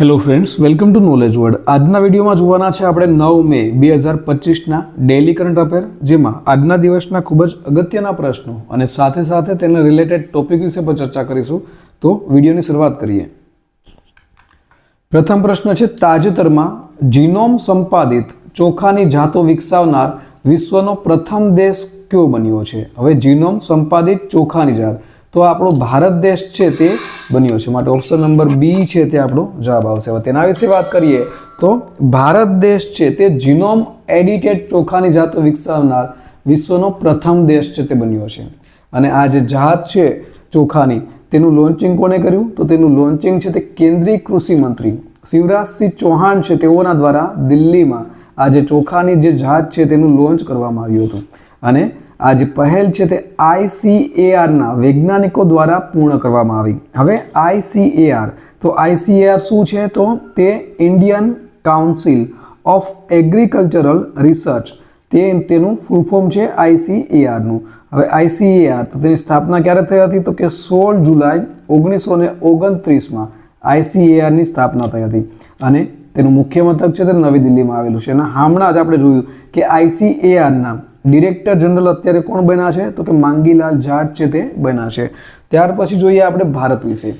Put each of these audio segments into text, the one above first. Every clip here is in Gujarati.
Hello friends welcome to knowledge word આજના વિડીયોમાં જોવાના છે આપણે નવ મે બે હજાર પચીસના ડેલી કરંટ અફેર જેમાં આજના દિવસના ખૂબ જ અગત્યના પ્રશ્નો અને સાથે સાથે તેના રિલેટેડ ટોપિક વિશે પણ ચર્ચા કરીશું. તો વિડીયોની શરૂઆત કરીએ. પ્રથમ પ્રશ્ન છે, તાજેતરમાં જીનોમ સંપાદિત ચોખાની જાતો વિકસાવનાર વિશ્વનો પ્રથમ દેશ કયો બન્યો છે? હવે જીનોમ સંપાદિત ચોખાની જાત. તો આપણો ભારત દેશ છે તે બન્યો છે. માટે ઓપ્શન નંબર બી છે તે આપણો જવાબ આવશે. હવે તેના વિશે વાત કરીએ તો ભારત દેશ છે તે જીનોમ એડિટેડ ચોખાની જાતો વિકસાવનાર વિશ્વનો પ્રથમ દેશ છે તે બન્યો છે. અને આ જે જાત છે ચોખાની, તેનું લોન્ચિંગ કોણે કર્યું? તો તેનું લોન્ચિંગ છે તે કેન્દ્રીય કૃષિ મંત્રી શિવરાજસિંહ ચૌહાણ છે તેઓના દ્વારા દિલ્હીમાં. આ જે ચોખાની જે જાત છે તેનું લોન્ચ કરવામાં આવ્યું હતું. અને આ જે પહેલ છે તે આઈસીએઆરના વૈજ્ઞાનિકો દ્વારા પૂર્ણ કરવામાં આવી. હવે આઈસીએઆર તો આઈસીએઆર શું છે? તો તે Indian council of agricultural research તે તેનું ફૂલ ફોર્મ છે આઈસીએઆરનું હવે આઈસીએઆર તો તેની સ્થાપના ક્યારે થઈ હતી? તો કે સોળ જુલાઈ ઓગણીસો ને ઓગણત્રીસમાં આઈસીએઆરની સ્થાપના થઈ હતી. અને તેનું મુખ્ય મથક છે તે નવી દિલ્હીમાં આવેલું છે. અને હમણાં જ આપણે જોયું કે આઈસીએઆરના ડિરેક્ટર જનરલ અત્યારે કોણ બન્યા છે? તો કે માંગીલાલ જાટ છે તે બન્યા છે. ત્યાર પછી જોઈએ આપણે ભારત વિશે.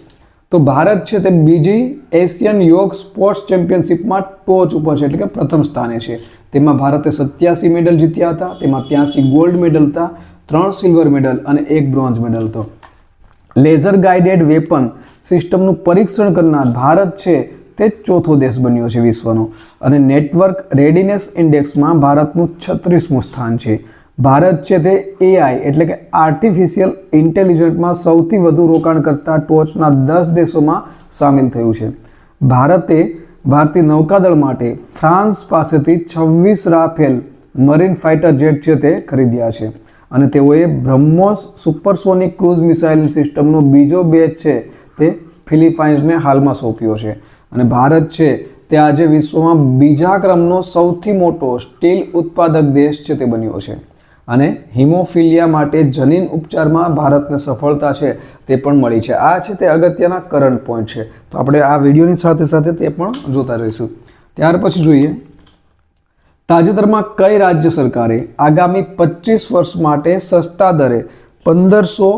તો ભારત છે તે બીજી એશિયન યોગ સ્પોર્ટ્સ ચેમ્પિયનશિપમાં ટોચ ઉપર છે, એટલે કે પ્રથમ સ્થાને છે. તેમાં ભારતે સત્યાસી મેડલ જીત્યા હતા, તેમાં ત્યાંસી ગોલ્ડ મેડલ હતા, ત્રણ સિલ્વર મેડલ અને એક બ્રોન્ઝ મેડલ હતો. લેઝર ગાઇડેડ વેપન સિસ્ટમનું પરીક્ષણ કરનાર ભારત છે તે ચોથો દેશ બન્યો છે વિશ્વનો. અને નેટવર્ક રેડીનેસ ઇન્ડેક્સમાં ભારતનું છત્રીસમું સ્થાન છે. ભારત છે તે એઆઈ એટલે કે આર્ટિફિશિયલ ઇન્ટેલિજન્સમાં સૌથી વધુ રોકાણ કરતા ટોચના દસ દેશોમાં સામેલ થયું છે. ભારતે ભારતીય નૌકાદળ માટે ફ્રાન્સ પાસેથી છવ્વીસ રાફેલ મરીન ફાઇટર જેટ છે તે ખરીદ્યા છે. અને તેઓએ બ્રહ્મોસ સુપરસોનિક ક્રૂઝ મિસાઇલ સિસ્ટમનો બીજો બેચ છે તે ફિલિપાઇન્સને હાલમાં સોંપ્યો છે. અને ભારત છે તે આજે વિશ્વમાં બીજા ક્રમનો સૌથી મોટો સ્ટીલ ઉત્પાદક દેશ છે તે બન્યો છે. અને હિમોફિલિયા માટે જનીન ઉપચારમાં ભારતને સફળતા છે તે પણ મળી છે. આ છે તે અગત્યના કરંટ પોઈન્ટ છે. તો આપણે આ વિડીયોની સાથે સાથે તે પણ જોતા રહીશું. ત્યાર પછી જોઈએ. તાજેતરમાં કઈ રાજ્ય સરકારે આગામી પચીસ વર્ષ માટે સસ્તા દરે પંદરસો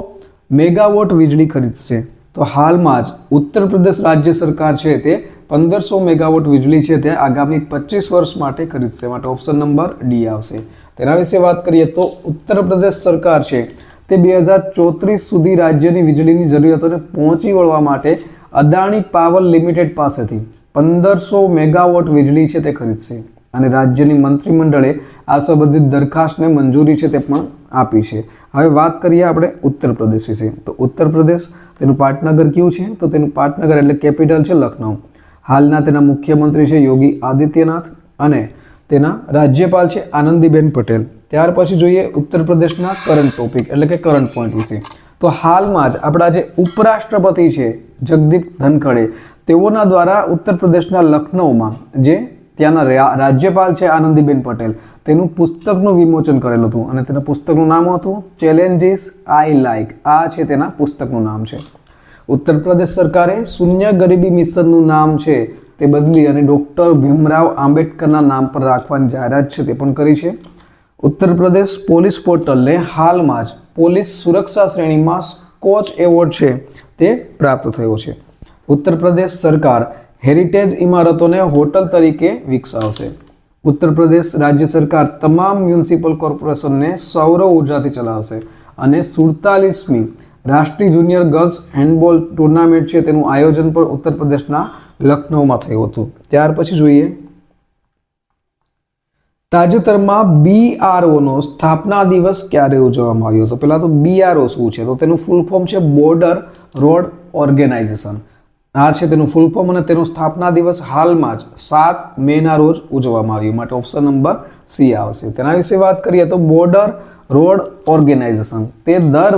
મેગાવોટ વીજળી ખરીદશે? તો હાલમાં જ ઉત્તર પ્રદેશ રાજ્ય સરકાર છે તે પંદરસો મેગાવોટ વીજળી છે તે આગામી પચીસ વર્ષ માટે ખરીદશે. માટે ઓપ્શન નંબર ડી આવશે. તેના વિશે વાત કરીએ તો ઉત્તર પ્રદેશ સરકાર છે તે બે હજાર ચોત્રીસ સુધી રાજ્યની વીજળીની જરૂરિયાતોને પહોંચી વળવા માટે અદાણી પાવર લિમિટેડ પાસેથી પંદરસો મેગાવોટ વીજળી છે તે ખરીદશે. અને રાજ્યની મંત્રીમંડળે આ સંબંધિત દરખાસ્તને મંજૂરી છે તે પણ આપી છે. હવે વાત કરીએ આપણે ઉત્તર પ્રદેશ વિશે. તો ઉત્તર પ્રદેશ તેનું પાટનગર કયું છે? તો તેનું પાટનગર એટલે કેપિટલ છે લખનઉ. હાલના તેના મુખ્યમંત્રી છે યોગી આદિત્યનાથ અને તેના રાજ્યપાલ છે આનંદીબેન પટેલ. ત્યાર પછી જોઈએ ઉત્તર પ્રદેશના કરંટ ટોપિક એટલે કે કરંટ પોઈન્ટ વિશે. તો હાલમાં જ આપણા જે ઉપરાષ્ટ્રપતિ છે જગદીપ ધનખડે, તેઓના દ્વારા ઉત્તર પ્રદેશના લખનઉમાં જે ત્યાંના રાજ્યપાલ છે આનંદીબેન પટેલ. તેનું પુસ્તકનું વિમોચન કરેલું હતું અને તેના પુસ્તકનું નામ હતું ચેલેન્જીસ આઈ લાઇક આ છે તેના પુસ્તકનું નામ છે. ઉત્તર પ્રદેશ સરકારે શૂન્ય ગરીબી મિશનનું નામ છે તે બદલી અને ડૉક્ટર ભીમરાવ આંબેડકરના નામ પર રાખવાની જાહેરાત છે તે પણ કરી છે. ઉત્તર પ્રદેશ પોલીસ પોર્ટલને હાલમાં જ પોલીસ સુરક્ષા શ્રેણીમાં સ્કોચ એવોર્ડ છે તે પ્રાપ્ત થયો છે. ઉત્તર પ્રદેશ સરકાર હેરિટેજ ઇમારતોને હોટલ તરીકે વિકસાવશે. ઉત્તર પ્રદેશ રાજ્ય સરકાર તમામ મ્યુનિસિપલ કોર્પોરેશનને સૌર ઉર્જાથી ચલાવશે અને સુડતાલીસમી રાષ્ટ્રીય જુનિયર ગર્લ્સ હેન્ડબોલ ટુર્નામેન્ટ છે તેનું આયોજન પણ ઉત્તર પ્રદેશના લખનૌમાં થયું હતું. ત્યાર પછી જોઈએ. તાજેતરમાં બીઆરઓનો સ્થાપના દિવસ ક્યારે ઉજવવામાં આવ્યો હતો? પહેલાં તો બીઆરઓ શું છે? તો તેનું ફૂલ ફોર્મ છે બોર્ડર રોડ ઓર્ગેનાઇઝેશન આ છે તેનું ફૂલ ફોર્મ અને તેનો સ્થાપના દિવસ હાલમાં જ સાત મેના રોજ ઉજવવામાં આવ્યું. માટે ઓપ્શન નંબર સી આવશે. તેના વિશે વાત કરીએ તો બોર્ડર રોડ ઓર્ગેનાઇઝેશન તે દર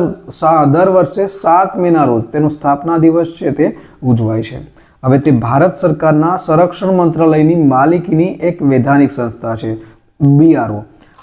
દર વર્ષે સાત મેના રોજ તેનો સ્થાપના દિવસ છે તે ઉજવાય છે. હવે તે ભારત સરકારના સંરક્ષણ મંત્રાલયની માલિકીની એક વૈધાનિક સંસ્થા છે બીઆરઓ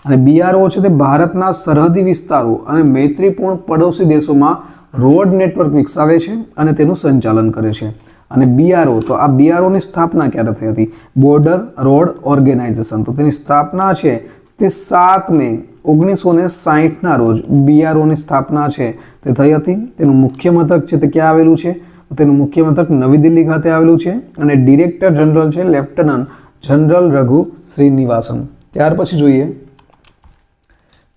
અને બીઆરઓ છે તે ભારતના સરહદી વિસ્તારો અને મૈત્રીપૂર્ણ પડોશી દેશોમાં રોડ નેટવર્ક વિકસાવે છે અને તેનું સંચાલન કરે છે. અને બીઆરઓ તો આ બીઆરઓની સ્થાપના ક્યારે થઈ હતી? બોર્ડર રોડ ઓર્ગેનાઇઝેશન તો તેની સ્થાપના છે તે સાત મે, ઓગણીસો ને સાહીઠના રોજ બીઆરઓની સ્થાપના છે. તે થઈ હતી. તેનું મુખ્ય મથક છે તે ક્યાં આવેલું છે? તેનું મુખ્ય મથક નવી દિલ્હી ખાતે આવેલું છે અને ડિરેક્ટર જનરલ છે લેફ્ટનન્ટ જનરલ રઘુ શ્રીનિવાસન. ત્યાર પછી જોઈએ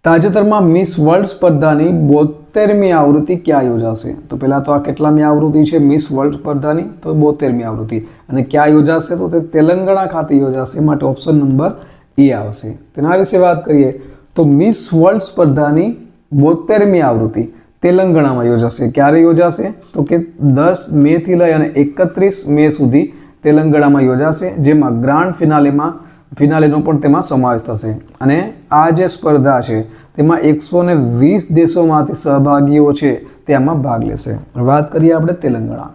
તાજેતરમાં મિસ વર્લ્ડ સ્પર્ધાની બોતેરમી આવૃત્તિ ક્યાં યોજાશે? તો પહેલાં તો આ કેટલામી આવૃત્તિ છે મિસ વર્લ્ડ સ્પર્ધાની? તો બોતેરમી આવૃત્તિ. અને ક્યાં યોજાશે? તો તે તેલંગાણા ખાતે યોજાશે. માટે ઓપ્શન નંબર એ આવશે. તેના વિશે વાત કરીએ, તો મિસ વર્લ્ડ સ્પર્ધાની બોતેરમી આવૃત્તિ તેલંગાણામાં યોજાશે. ક્યારે યોજાશે? તો કે દસ મેથી લઈ અને એકત્રીસ મે સુધી તેલંગાણામાં યોજાશે, જેમાં ગ્રાન્ડ ફિનાલેમાં ફિનાલેનો પણ તેમાં સમાવેશ થશે. અને આ જે સ્પર્ધા છે, તેમાં એકસો ને વીસ દેશોમાંથી સહભાગીઓ છે, તે આમાં ભાગ લેશે. વાત કરીએ આપણે તેલંગાણા.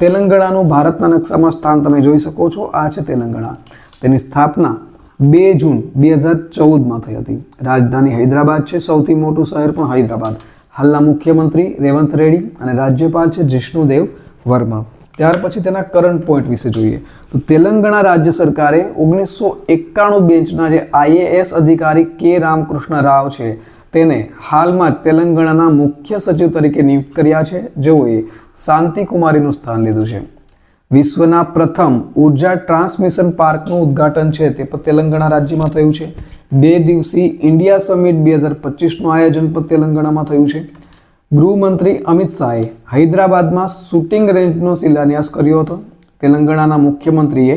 તેલંગાણાનું ભારતના નકશામાં સ્થાન તમે જોઈ શકો છો, આ છે તેલંગાણા. તેની સ્થાપના બે જૂન બે હજાર ચૌદમાં થઈ હતી. રાજધાની હૈદરાબાદ છે, સૌથી મોટું શહેર પણ હૈદરાબાદ. હાલના મુખ્યમંત્રી રેવંત રેડ્ડી અને રાજ્યપાલ છે, જિષ્ણુદેવ વર્મા. ત્યાર પછી તેના કરંટ પોઈન્ટ વિશે જોઈએ. તો તેલંગાણા રાજ્ય સરકારે ઓગણીસો એકાણું બેન્ચના જે આઈએએસ અધિકારી કે રામકૃષ્ણ રાવ છે, તેને હાલમાં તેલંગાણાના મુખ્ય સચિવ તરીકે નિયુક્ત કર્યા છે. જેઓએ શાંતિકુમારીનું સ્થાન લીધું છે. વિશ્વના પ્રથમ ઊર્જા ટ્રાન્સમિશન પાર્કનું ઉદ્ઘાટન છે, તે પણ તેલંગાણા રાજ્યમાં થયું છે. બે દિવસીય ઇન્ડિયા સમિટ બે હજાર પચીસનું આયોજન પણ તેલંગાણામાં થયું છે. ગૃહમંત્રી અમિત શાહે હૈદરાબાદમાં શૂટિંગ રેન્જનો શિલાન્યાસ કર્યો હતો. તેલંગાણાના મુખ્યમંત્રીએ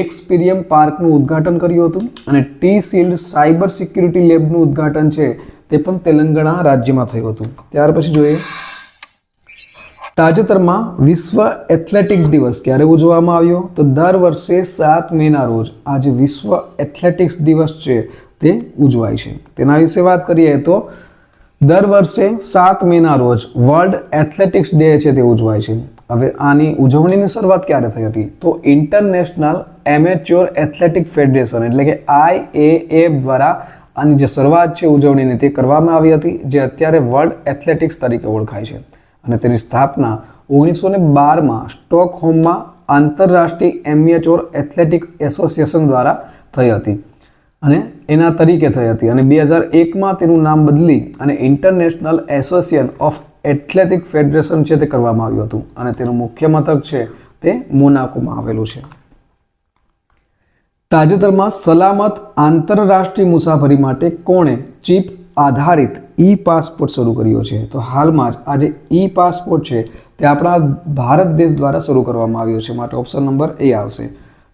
એક્સપિરિયમ પાર્કનું ઉદ્ઘાટન કર્યું હતું અને ટી શિલ્ડ સાયબર સિક્યુરિટી લેબનું ઉદ્ઘાટન છે તે પણ તેલંગાણા રાજ્યમાં થયું હતું. ત્યાર પછી જોઈએ. તાજેતરમાં વિશ્વ એથ્લેટિક દિવસ ક્યારે ઉજવવામાં આવ્યો? તો દર વર્ષે સાત મેના રોજ આજે વિશ્વ એથ્લેટિક્સ દિવસ છે તે ઉજવાય છે. તેના વિશે વાત કરીએ તો દર વર્ષે સાત મેના રોજ વર્લ્ડ એથ્લેટિક્સ ડે છે તે ઉજવાય છે. હવે આની ઉજવણીની શરૂઆત ક્યારે થઈ હતી? તો ઇન્ટરનેશનલ એમેચ્યોર એથ્લેટિક ફેડરેશન એટલે કે આઈએએ દ્વારા આની જે શરૂઆત છે ઉજવણીની તે કરવામાં આવી હતી, જે અત્યારે વર્લ્ડ એથ્લેટિક્સ તરીકે ઓળખાય છે. અને તેની સ્થાપના ઓગણીસો ને બારમાં સ્ટોકહોમમાં આંતરરાષ્ટ્રીય એમેચ્યોર એથ્લેટિક એસોસિએશન દ્વારા થઈ હતી. અને એના તરીકે થઈ હતી. અને બે હજાર એકમાં તેનું નામ બદલી અને international association of athletic federation છે તે કરવામાં આવ્યું હતું. અને તેનું મુખ્ય મથક છે તે મોનાકોમાં આવેલું છે. તાજેતરમાં સલામત આંતરરાષ્ટ્રીય મુસાફરી માટે કોણે ચીપ આધારિત ઈ પાસપોર્ટ શરૂ કર્યો છે? તો હાલમાં જ આ જે ઈ પાસપોર્ટ છે તે આપણા ભારત દેશ દ્વારા શરૂ કરવામાં આવ્યો છે. માટે ઓપ્શન નંબર એ આવશે.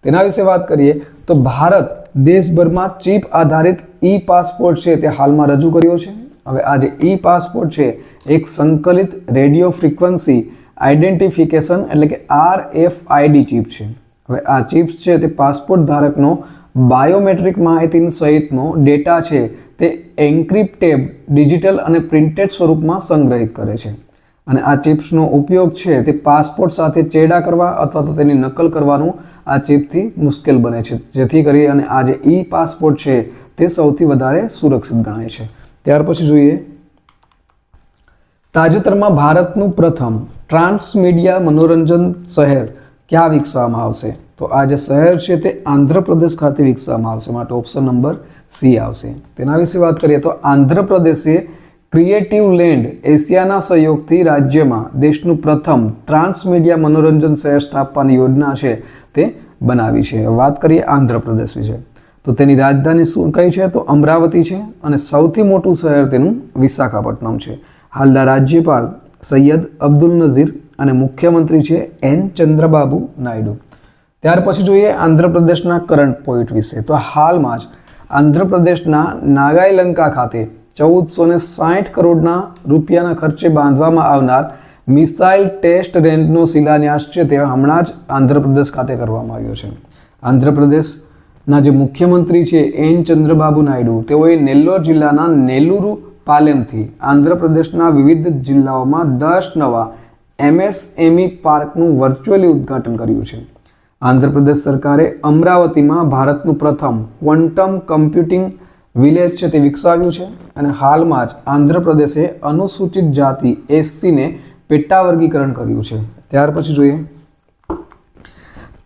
તેના વિશે વાત કરીએ તો ભારત દેશભરમાં ચીપ આધારિત ઈ પાસપોર્ટ છે તે હાલમાં રજૂ કર્યો છે. હવે આ જે ઈ પાસપોર્ટ છે, એક સંકલિત રેડિયો ફ્રીક્વન્સી આઈડેન્ટિફિકેશન એટલે કે આર એફ આઈડી ચીપ છે. હવે આ ચિપ્સ છે તે પાસપોર્ટ ધારકનો બાયોમેટ્રિક માહિતી સહિતનો ડેટા છે તે એન્ક્રિપ્ટેડ, ડિજિટલ અને પ્રિન્ટેડ સ્વરૂપમાં સંગ્રહિત કરે છે. અને આ ચિપ્સનો ઉપયોગ છે તે પાસપોર્ટ સાથે ચેડા કરવા અથવા તો તેની નકલ કરવાનું આ ચિપથી મુશ્કેલ બને છે. જેથી કરી અને આ જે ઈ પાસપોર્ટ છે તે સૌથી વધારે સુરક્ષિત ગણાય છે. ત્યાર પછી જોઈએ. તાજેતરમાં ભારતનું પ્રથમ ટ્રાન્સમીડિયા મનોરંજન શહેર ક્યાં વિકસાવવામાં આવશે? તો આ જે શહેર છે તે આંધ્રપ્રદેશ ખાતે વિકસાવવામાં આવશે. માટે ઓપ્શન નંબર સી આવશે. તેના વિશે વાત કરીએ તો આંધ્રપ્રદેશે ક્રિએટિવ લેન્ડ એશિયાના સહયોગથી રાજ્યમાં દેશનું પ્રથમ ટ્રાન્સમીડિયા મનોરંજન શહેર સ્થાપવાની યોજના છે તે બનાવી છે. વાત કરીએ આંધ્રપ્રદેશ વિશે. તો તેની રાજધાની શું કઈ છે? તો અમરાવતી છે અને સૌથી મોટું શહેર તેનું વિશાખાપટ્ટનમ છે. હાલના રાજ્યપાલ સૈયદ અબ્દુલ નઝીર અને મુખ્યમંત્રી છે એન ચંદ્રબાબુ નાયડુ. ત્યાર પછી જોઈએ આંધ્રપ્રદેશના કરંટ પોઈન્ટ વિશે. તો હાલમાં જ આંધ્રપ્રદેશના નાગાયલંકા ખાતે ચૌદસો ને સાઠ કરોડના રૂપિયાના ખર્ચે બાંધવામાં આવનાર મિસાઇલ ટેસ્ટ રેન્જનો શિલાન્યાસ છે તે હમણાં જ આંધ્રપ્રદેશ ખાતે કરવામાં આવ્યો છે. આંધ્રપ્રદેશના જે મુખ્યમંત્રી છે એન ચંદ્રબાબુ નાયડુ, તેઓએ નેલ્લોર જિલ્લાના નેલુરુ પાલેમથી આંધ્રપ્રદેશના વિવિધ જિલ્લાઓમાં દસ નવા એમએસએમઈ પાર્કનું વર્ચ્યુઅલી ઉદ્ઘાટન કર્યું છે. આંધ્રપ્રદેશ સરકારે અમરાવતીમાં ભારતનું પ્રથમ ક્વોન્ટમ કમ્પ્યુટિંગ વિલેજ છે તે વિકસાવ્યું છે અને હાલમાં જ આંધ્રપ્રદેશે અનુસૂચિત જાતિ એસસીને પેટા વર્ગીકરણ કર્યું છે. ત્યાર પછી જોઈએ.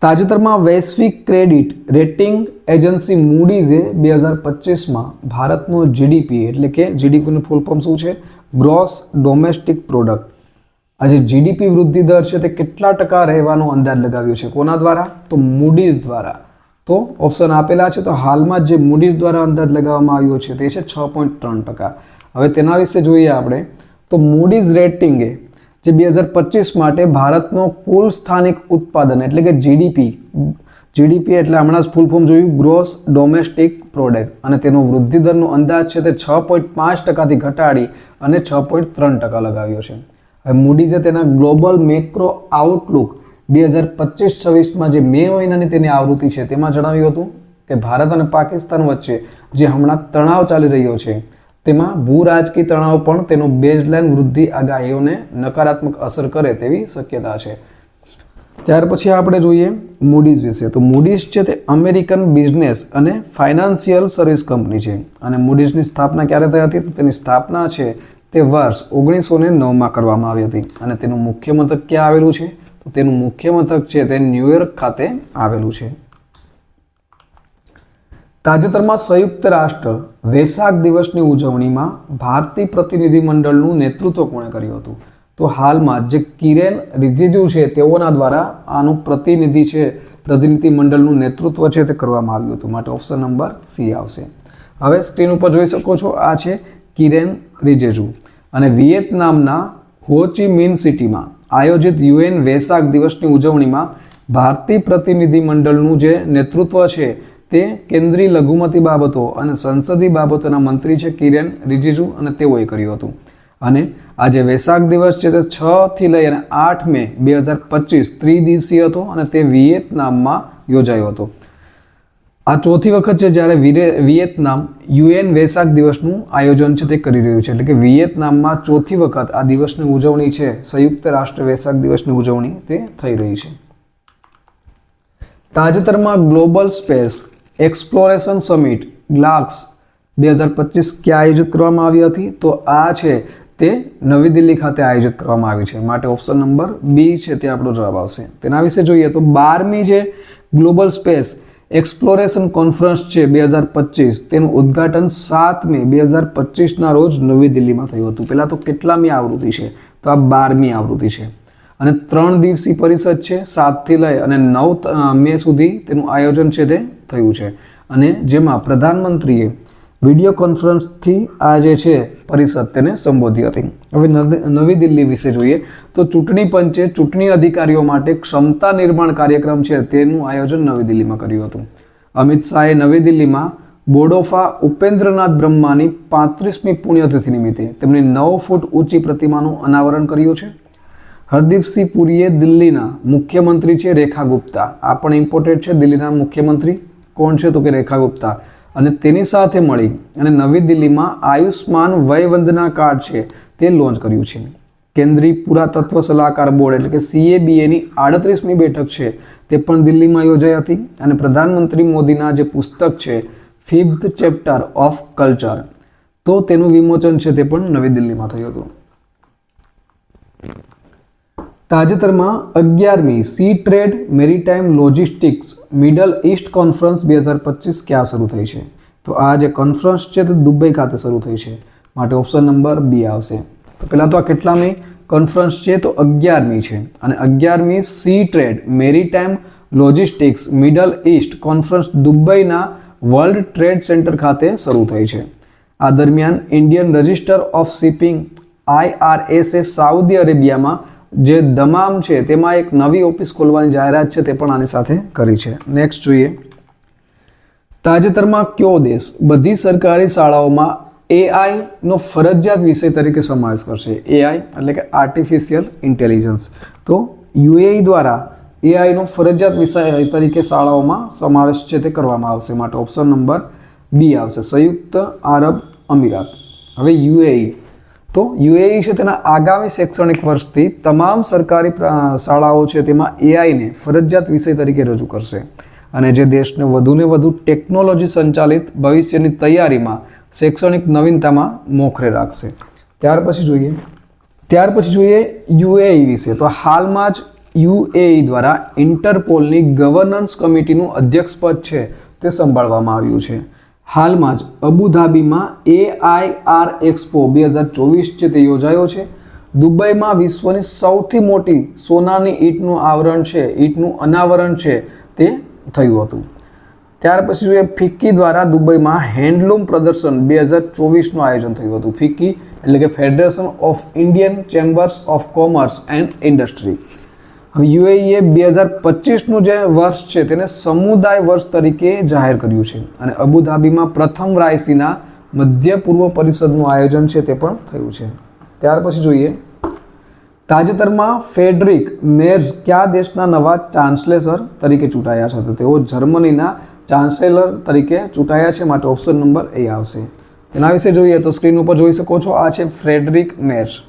તાજેતરમાં વૈશ્વિક ક્રેડિટ રેટિંગ એજન્સી મૂડીઝે બે હજાર પચીસમાં ભારતનો જીડીપી એટલે કે જીડીપીનું ફૂલ ફોર્મ શું છે? Gross domestic product. આજે જીડીપી વૃદ્ધિ દર છે તે કેટલા ટકા રહેવાનો અંદાજ લગાવ્યો છે? કોના દ્વારા? તો મૂડીઝ દ્વારા. તો ઓપ્શન આપેલા છે. તો હાલમાં જે મૂડીઝ દ્વારા અંદાજ લગાવવામાં આવ્યો છે, તે છે છ પોઈન્ટ ત્રણ ટકા. હવે તેના વિશે જોઈએ આપણે. તો મૂડીઝ રેટિંગે જે બે હજાર પચીસ માટે ભારતનો કુલ સ્થાનિક ઉત્પાદન, એટલે કે જીડીપી જીડીપી એટલે હમણાં જ ફૂલ ફોર્મ જોયું ગ્રોસ ડોમેસ્ટિક પ્રોડક્ટ અને તેનો વૃદ્ધિદરનો અંદાજ છે તે છ પોઈન્ટ પાંચ ટકાથી ઘટાડી અને છ પોઈન્ટ ત્રણ ટકા લગાવ્યો છે. હવે મૂડીઝે તેના ગ્લોબલ મેક્રો આઉટલુક બે હજાર પચીસ છવ્વીસમાં જે મે મહિનાની તેની આવૃત્તિ છે, તેમાં જણાવ્યું હતું કે ભારત અને પાકિસ્તાન વચ્ચે જે હમણાં તણાવ ચાલી રહ્યો છે, તેમાં ભૂ રાજકીય તણાવ પણ તેનો બેઝલાઇન વૃદ્ધિ આગાહીઓને નકારાત્મક અસર કરે તેવી શક્યતા છે. ત્યાર પછી આપણે જોઈએ મૂડીઝ વિશે. તો મૂડીઝ છે તે અમેરિકન બિઝનેસ અને ફાઇનાન્શિયલ સર્વિસ કંપની છે. અને મૂડીઝની સ્થાપના ક્યારે થઈ હતી? તો તેની સ્થાપના છે તે વર્ષ ઓગણીસો ને નવમાં કરવામાં આવી હતી. અને તેનું મુખ્ય મથક ક્યાં આવેલું છે? તેનું મુખ્ય મથક છે તે ન્યુયોર્ક ખાતે આવેલું છે. તાજેતરમાં સંયુક્ત રાષ્ટ્ર વેસાક દિવસની ઉજવણીમાં ભારતીય પ્રતિનિધિમંડળનું નેતૃત્વ કોણે કર્યું હતું? તો હાલમાં જે કિરેન રિજિજુ છે તેઓના દ્વારા આનું પ્રતિનિધિ છે પ્રતિનિધિ મંડળનું નેતૃત્વ છે તે કરવામાં આવ્યું હતું. માટે ઓપ્શન નંબર સી આવશે. હવે સ્ક્રીન ઉપર જોઈ શકો છો, આ છે કિરેન રિજેજુ. અને વિયેતનામના હોચી મિન સિટીમાં આયોજિત યુએન વેસાક દિવસની ઉજવણીમાં ભારતીય પ્રતિનિધિ મંડળનું જે નેતૃત્વ છે તે કેન્દ્રીય લઘુમતી બાબતો અને સંસદીય બાબતોના મંત્રી છે કિરેન રિજિજુ અને તેઓએ કર્યું હતું. અને આજે વૈશાખ દિવસ છે તે છ થી લઈ અને આઠ મે બે હજાર પચીસ ત્રિદિવસીય હતો અને તે વિયેતનામમાં યોજાયો હતો. આ ચોથી વખત છે જ્યારે વિયેતનામ યુએન વેસાક દિવસનું આયોજન છે તે કરી રહ્યું છે. એટલે કે વિયેતનામમાં ચોથી વખત આ દિવસની ઉજવણી છે. સંયુક્ત રાષ્ટ્ર વેસાક દિવસની ઉજવણી તે થઈ રહી છે. તાજેતરમાં global space exploration summit GLEX બે હજાર પચીસ ક્યાં આયોજિત કરવામાં આવી હતી? તો આ છે તે નવી દિલ્હી ખાતે આયોજિત કરવામાં આવી છે. માટે ઓપ્શન નંબર બી છે તે આપણો જવાબ આવશે. તેના વિશે જોઈએ તો બારમી જે ગ્લોબલ સ્પેસ એક્સપ્લોરેશન કોન્ફરન્સ છે બે હજાર પચીસ. તેનું ઉદ્ઘાટન સાત મે બે હજાર પચીસના રોજ નવી દિલ્હીમાં થયું હતું. પહેલાં તો કેટલામી આવૃત્તિ છે? તો આ બારમી આવૃત્તિ છે. અને ત્રણ દિવસીય પરિષદ છે, સાતથી લઈ અને નવ મે સુધી તેનું આયોજન છે તે થયું છે. અને જેમાં પ્રધાનમંત્રીએ વીડિયો કોન્ફરન્સથી આ જે છે પરિષદ તેને સંબોધી હતી. હવે નવી દિલ્હી વિશે જોઈએ તો ચૂંટણી પંચે ચૂંટણી અધિકારીઓ માટે ક્ષમતા નિર્માણ કાર્યક્રમ છે તેનું આયોજન નવી દિલ્હીમાં કર્યું હતું. અમિત શાહે નવી દિલ્હીમાં બોડોફા ઉપેન્દ્રનાથ બ્રહ્માની પાંત્રીસમી પુણ્યતિથિ નિમિત્તે તેમની નવ ફૂટ ઊંચી પ્રતિમાનું અનાવરણ કર્યું છે. હરદીપસિંહ પુરીએ દિલ્હીના મુખ્યમંત્રી છે રેખા ગુપ્તા. આ પણ ઇમ્પોર્ટેન્ટ છે દિલ્હીના મુખ્યમંત્રી. કોણ છે તો કે રેખા ગુપ્તા? અને તેની સાથે મળી અને નવી દિલ્હીમાં આયુષ્માન વયવંદના કાર્ડ છે તે લોન્ચ કર્યું છે. કેન્દ્રીય પુરાતત્વ સલાહકાર બોર્ડ એટલે કે સીએબીએની આડત્રીસમી બેઠક છે તે પણ દિલ્હીમાં યોજાઈ હતી અને પ્રધાનમંત્રી મોદીના જે પુસ્તક છે ફિફ્થ ચેપ્ટર ઓફ કલ્ચર તો તેનું વિમોચન છે તે પણ નવી દિલ્હીમાં થયું હતું. તાજેતરમાં અગિયારમી sea trade maritime logistics middle east conference બે હજાર પચીસ ક્યાં શરૂ થઈ છે? તો આ જે કોન્ફરન્સ છે તે દુબઈ ખાતે શરૂ થઈ છે. માટે ઓપ્શન નંબર બી આવશે. તો પહેલાં તો આ કેટલામી કોન્ફરન્સ છે તો અગિયારમી છે. અને અગિયારમી sea trade maritime logistics middle east conference દુબઈના world trade centre ખાતે શરૂ થઈ છે. આ દરમિયાન ઇન્ડિયન રજિસ્ટર ઓફ શિપિંગ આઈઆરએસએ સાઉદી અરેબિયામાં જે દમામ છે, તેમાં એક નવી ઓફિસ ખોલવાની જાહેરાત છે, તે પણ આની સાથે કરી છે. નેક્સ્ટ જોઈએ. તાજેતરમાં કયો દેશ બધી સરકારી શાળાઓમાં એઆઈનો ફરજિયાત વિષય તરીકે સમાવેશ કરશે? એઆઈ એટલે કે આર્ટિફિશિયલ ઇન્ટેલિજન્સ તો યુએઈ દ્વારા એઆઈનો ફરજિયાત વિષય તરીકે શાળાઓમાં સમાવેશ છે, તે કરવામાં આવશે. માટે ઓપ્શન નંબર બી આવશે. સંયુક્ત આરબ અમીરાત. હવે યુએઈ તો યુએઈ છે તેના આગામી શૈક્ષણિક વર્ષથી તમામ સરકારી શાળાઓ છે તેમાં એઆઈને ફરજિયાત વિષય તરીકે રજૂ કરશે. અને જે દેશને વધુને વધુ ટેકનોલોજી સંચાલિત ભવિષ્યની તૈયારીમાં શૈક્ષણિક નવીનતામાં મોખરે રાખશે. ત્યાર પછી જોઈએ. ત્યાર પછી જોઈએ યુએઈ વિશે. તો હાલમાં જ યુએઈ દ્વારા ઇન્ટરપોલની ગવર્નન્સ કમિટીનું અધ્યક્ષપદ છે તે સંભાળવામાં આવ્યું છે. હાલમાં જ અબુધાબીમાં એઆઈઆર એક્સપો બે હજાર ચોવીસ છે તે યોજાયો છે. દુબઈમાં વિશ્વની સૌથી મોટી સોનાની ઈંટનું આવરણ છે, ઈંટનું અનાવરણ છે તે થયું હતું. ત્યાર પછી જોઈએ ફિક્કી દ્વારા દુબઈમાં હેન્ડલૂમ પ્રદર્શન બે હજાર ચોવીસનું આયોજન થયું હતું. ફિક્કી એટલે કે federation of Indian chambers of commerce and industry યુએઈએ બે હજાર પચીસનું જે વર્ષ છે તેને સમુદાય વર્ષ તરીકે જાહેર કર્યું છે. અને અબુધાબીમાં પ્રથમ રાયસીના મધ્ય પૂર્વ પરિષદનું આયોજન છે તે પણ થયું છે. ત્યાર પછી જોઈએ. તાજેતરમાં ફેડરિક મેર્ઝ કયા દેશના નવા ચાન્સલેસર તરીકે ચૂંટાયા છે? તો તેઓ જર્મનીના ચાન્સેલર તરીકે ચૂંટાયા છે માટે ઓપ્શન નંબર એ આવશે. એના વિશે જોઈએ તો સ્ક્રીન ઉપર જોઈ શકો છો, આ છે ફ્રેડરિક મેર્સ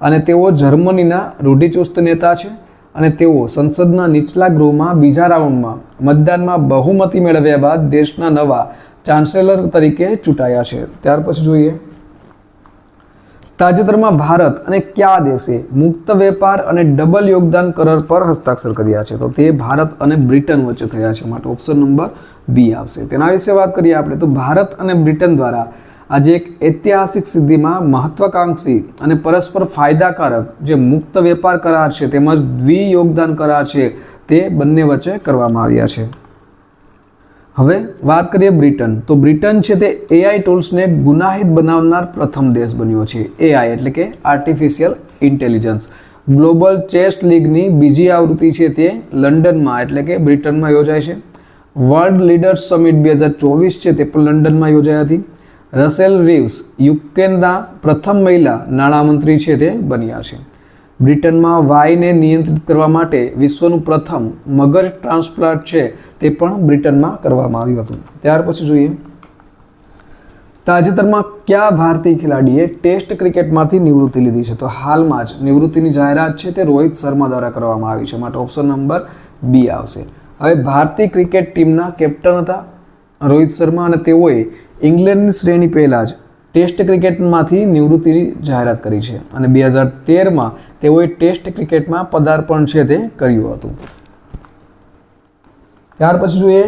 અને તેઓ જર્મનીના રૂઢિચુસ્ત નેતા છે. અને તેઓ સંસદના નીચલા ગૃહમાં બીજા રાઉન્ડમાં મતદાનમાં બહુમતી મેળવ્યા બાદ દેશના નવા ચાન્સેલર તરીકે ચૂંટાયા છે. ત્યાર પછી જોઈએ. તાજેતરમાં ભારત અને કયા દેશે મુક્ત વેપાર અને ડબલ યોગદાન કરાર પર હસ્તાક્ષર કર્યા છે? તો તે ભારત અને બ્રિટન વચ્ચે થયા છે. માટે ઓપ્શન નંબર બી આવશે. તેના વિશે વાત કરીએ આપણે. તો ભારત અને બ્રિટન દ્વારા આજે એક ઐતિહાસિક સિદ્ધિમાં મહત્વાકાંક્ષી અને પરસ્પર ફાયદાકારક જે મુક્ત વેપાર કરાર છે તેમજ દ્વિયોગદાન કરાર છે તે બંને વચ્ચે કરવામાં આવ્યા છે. હવે વાત કરીએ બ્રિટન. તો બ્રિટન છે તે એઆઈ ટૂલ્સને ગુનાહિત બનાવનાર પ્રથમ દેશ બન્યો છે. એઆઈ એટલે કે આર્ટિફિશિયલ ઇન્ટેલિજન્સ ગ્લોબલ ચેસ લીગની બીજી આવૃત્તિ છે તે લંડનમાં એટલે કે બ્રિટનમાં યોજાય છે. વર્લ્ડ લીડર્સ સમિટ બે હજાર ચોવીસ છે તે પણ લંડનમાં યોજાઈ હતી. રસેલ રીવ્સ યુકેનના પ્રથમ મહિલા નાણામંત્રી છે તે બન્યા છે. બ્રિટનમાં વાયને નિયંત્રિત કરવા માટે વિશ્વનું પ્રથમ મગજ ટ્રાન્સપ્લાન્ટ છે તે પણ બ્રિટનમાં કરવામાં આવ્યું હતું. ત્યાર પછી જોઈએ. તાજેતરમાં કયા ભારતીય ખેલાડીએ ટેસ્ટ ક્રિકેટમાંથી નિવૃત્તિ લીધી છે? તો હાલમાં જ નિવૃત્તિની જાહેરાત છે તે રોહિત શર્મા દ્વારા કરવામાં આવી છે. માટે ઓપ્શન નંબર બી આવશે. હવે ભારતીય ક્રિકેટ ટીમના કેપ્ટન હતા રોહિત શર્મા અને તેઓએ ઇંગ્લેન્ડની શ્રેણી પહેલાં જ ટેસ્ટ ક્રિકેટમાંથી નિવૃત્તિની જાહેરાત કરી છે અને બે હજાર તેરમાં તેઓએ ટેસ્ટ ક્રિકેટમાં પદાર્પણ છે તે કર્યું હતું. ત્યાર પછી જોઈએ,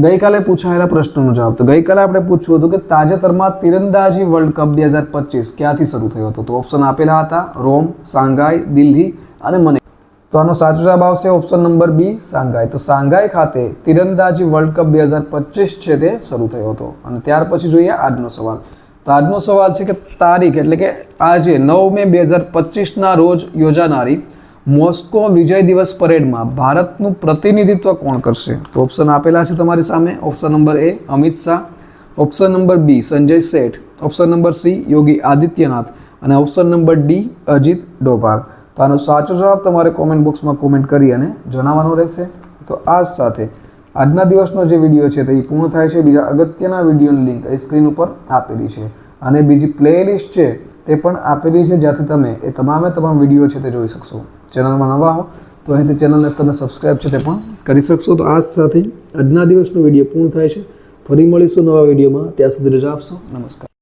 ગઈકાલે પૂછાયેલા પ્રશ્નનો જવાબ. તો ગઈકાલે આપણે પૂછ્યું હતું કે તાજેતરમાં તીરંદાજી વર્લ્ડ કપ બે હજાર પચીસ ક્યાંથી શરૂ થયો હતો? તો ઓપ્શન આપેલા હતા રોમ સાંઘાઈ દિલ્હી અને મને તો આનો સાચો જવાબ આવશે ઓપ્શન નંબર બી સાંઘાઈ. તો સાંઘાઈ ખાતે તીરંદાજી વર્લ્ડ કપ બે હજાર પચીસ છે તે શરૂ થયો હતો. અને ત્યાર પછી જોઈએ આજનો સવાલ. તો આજનો સવાલ છે કે તારીખ એટલે કે આજે નવ મે બે હજાર પચીસના રોજ યોજાનારી મોસ્કો વિજય દિવસ પરેડમાં ભારતનું પ્રતિનિધિત્વ કોણ કરશે? તો ઓપ્શન આપેલા છે તમારી સામે. Option number A Amit Shah. Option number B Sanjay Seth. Option number C Yogi Adityanath. અને option number D Ajit Doval. તો આનો સાચો જવાબ તમારે કોમેન્ટ બોક્સમાં કોમેન્ટ કરી અને જણાવવાનો રહેશે. તો આ સાથે આજના દિવસનો જે વીડિયો છે તે પૂર્ણ થાય છે. બીજા અગત્યના વિડીયોની લિંક એ સ્ક્રીન ઉપર આપેલી છે. અને બીજી પ્લેલિસ્ટ છે તે પણ આપેલી છે, જ્યાંથી તમે એ તમામે તમામ વીડિયો છે તે જોઈ શકશો. ચેનલમાં નવા હો, તો અહીંથી ચેનલને તમે સબસ્ક્રાઈબ છે તે પણ કરી શકશો. તો આ સાથે આજના દિવસનો વીડિયો પૂર્ણ થાય છે. ફરી મળીશું નવા વિડીયોમાં ત્યાં સુધી રજા આપશો. નમસ્કાર.